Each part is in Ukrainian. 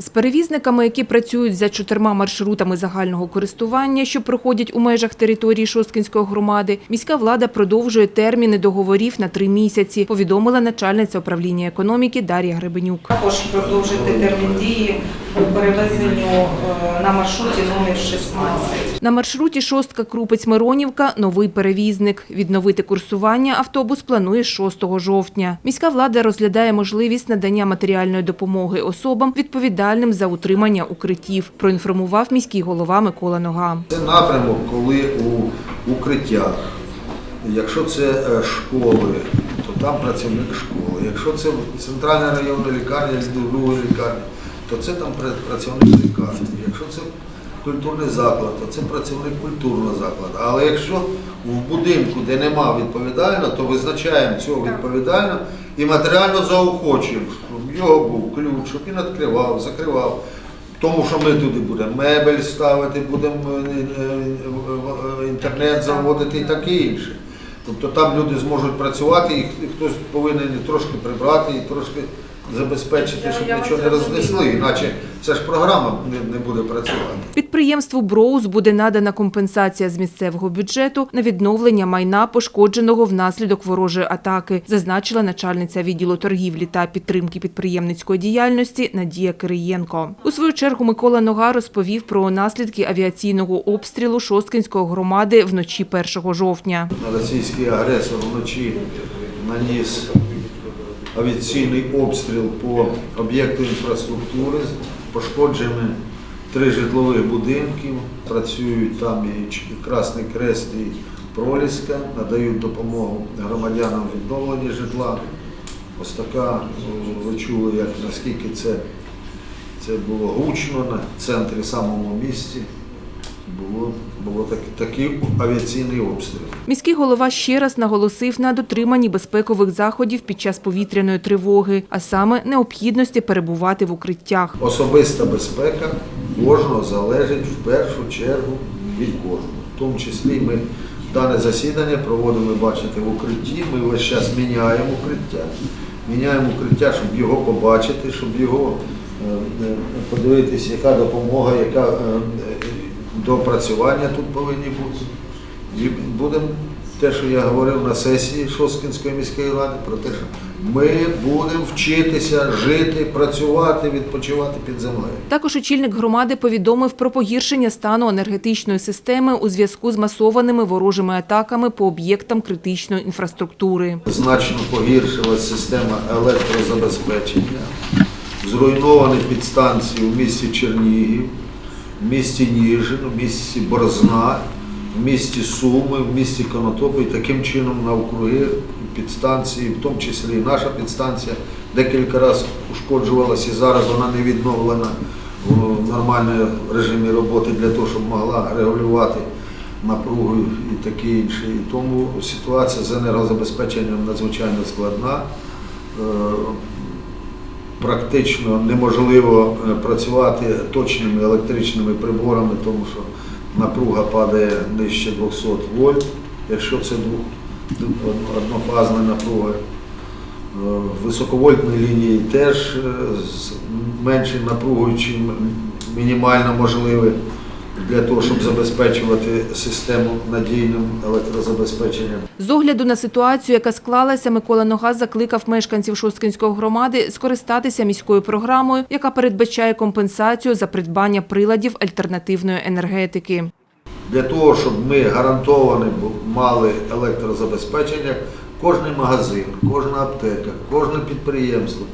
З перевізниками, які працюють за чотирма маршрутами загального користування, що проходять у межах території Шосткинської громади, міська влада продовжує терміни договорів на три місяці, повідомила начальниця управління економіки Дар'я Гребенюк. Також продовжити термін дії по перевезенню е, на маршруті номер 16. На маршруті шостка Крупець-Миронівка новий перевізник. Відновити курсування автобус планує з 6 жовтня. Міська влада розглядає можливість надання матеріальної допомоги особам, відповідальним за утримання укриттів. Проінформував міський голова Микола Нога. Це напрямок, коли у укриттях, якщо це е, школи, там працівник школи. Якщо це центральна районна лікарня, другої лікарні, то це там працівник лікарні. Якщо це культурний заклад, то це працівник культурного закладу. Але якщо в будинку, де нема відповідального, то визначаємо цього відповідального і матеріально заохочуємо, щоб в його був ключ, щоб він відкривав, закривав. Тому що ми туди будемо мебель ставити, будемо е, е, е, інтернет заводити і таке інше. Тобто там люди зможуть працювати, і хтось повинен трошки прибрати, і трошки забезпечити, Я- щоб я нічого не рознесли, іначе ця ж програма не, не буде працювати. Підприємству Броуз буде надана компенсація з місцевого бюджету на відновлення майна, пошкодженого внаслідок ворожої атаки, зазначила начальниця відділу торгівлі та підтримки підприємницької діяльності Надія Кириєнко. У свою чергу Микола Нога розповів про наслідки авіаційного обстрілу Шосткинської громади вночі 1 жовтня. Російський агресор вночі наніс авіаційний обстріл по об'єкту інфраструктури, пошкоджені три житлових будинків, працюють там і Красний Крест, і Проліска, надають допомогу громадянам в відновленні житла. Ось така, ну, ви чули, як, наскільки це, це було гучно на центрі самому місті. Було, було так, такий авіаційний обстріл. Міський голова ще раз наголосив на дотриманні безпекових заходів під час повітряної тривоги, а саме необхідності перебувати в укриттях. Особиста безпека кожного залежить в першу чергу від кожного. В тому числі ми дане засідання проводимо, бачите, в укритті. Ми весь час міняємо укриття. Міняємо укриття, щоб його побачити, щоб його е, е, подивитися, яка допомога, яка е, допрацювання тут повинні бути. І будемо те, що я говорив на сесії Шосткинської міської ради, про те, що ми будемо вчитися жити, працювати, відпочивати під землею. Також очільник громади повідомив про погіршення стану енергетичної системи у зв'язку з масованими ворожими атаками по об'єктам критичної інфраструктури. Значно погіршилась система електрозабезпечення, зруйновані підстанції в місті Чернігів, в місті Ніжин, в місті Борзна, в місті Суми, в місті Конотопи. І таким чином навкруги підстанції, в тому числі і наша підстанція, декілька разів ушкоджувалася і зараз вона не відновлена в нормальному режимі роботи для того, щоб могла регулювати напругу і таке інше. І тому ситуація з енергозабезпеченням надзвичайно складна. Практично неможливо е, працювати точними електричними приборами, тому що напруга падає нижче 200 вольт, якщо це однофазна напруга. Е, Високовольтні лінії теж е, з меншою напругою, чим мінімально можливе для того, щоб забезпечувати систему надійним електрозабезпеченням. З огляду на ситуацію, яка склалася, Микола Нога закликав мешканців Шосткинської громади скористатися міською програмою, яка передбачає компенсацію за придбання приладів альтернативної енергетики. Для того, щоб ми гарантовано мали електрозабезпечення, кожний магазин, кожна аптека, кожне підприємство.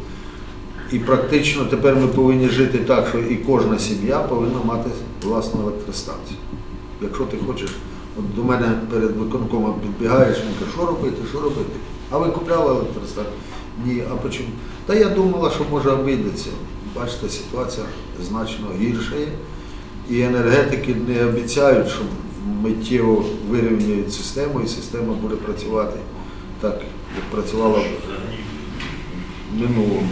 І практично тепер ми повинні жити так, що і кожна сім'я повинна мати власну електростанцію. Якщо ти хочеш, от до мене перед виконкомом підбігаєш, він каже, що робити, що робити? А ви купляли електростанцію? Ні, а почому? Та я думала, що може обійдеться. Бачите, ситуація значно гіршає. І енергетики не обіцяють, що миттєво вирівняють систему, і система буде працювати так, як працювала в минулому.